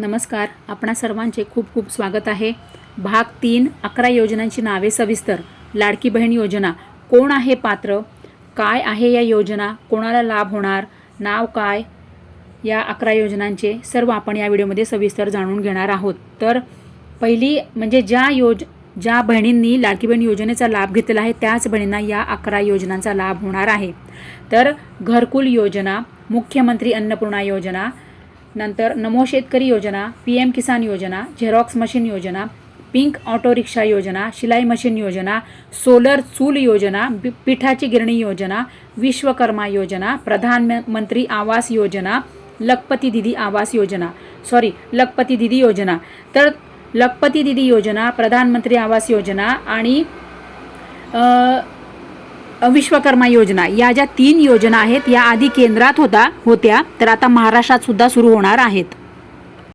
नमस्कार. आपणा सर्वांचे खूप खूप स्वागत आहे. भाग तीन अकरा योजनांची नावे सविस्तर. लाडकी बहीण योजना. कोण आहे पात्र? काय आहे या योजना? कोणाला लाभ होणार? नाव काय? या अकरा योजनांचे सर्व आपण या व्हिडिओमध्ये सविस्तर जाणून घेणार आहोत. तर पहिली म्हणजे ज्या योज ज्या बहिणींनी लाडकी बहीण योजनेचा लाभ घेतलेला आहे त्याच बहिणींना या अकरा योजनांचा लाभ होणार आहे. तर घरकुल योजना मुख्यमंत्री अन्नपूर्णा योजना नंतर नमो शेतकरी योजना पी एम किसान योजना झेरॉक्स मशीन योजना पिंक ऑटो रिक्षा योजना शिलाई मशीन योजना सोलर चूल योजना पिठाची गिरणी योजना विश्वकर्मा योजना प्रधानमंत्री आवास योजना लखपती दिदी आवास योजना सॉरी लखपती दिदी योजना. तर लखपती दिदी योजना प्रधानमंत्री आवास योजना आणि विश्वकर्मा योजना. या ज्या तीन योजना आहेत या आधी केंद्रात होता होत्या तर आता महाराष्ट्रात सुद्धा सुरू होणार आहेत.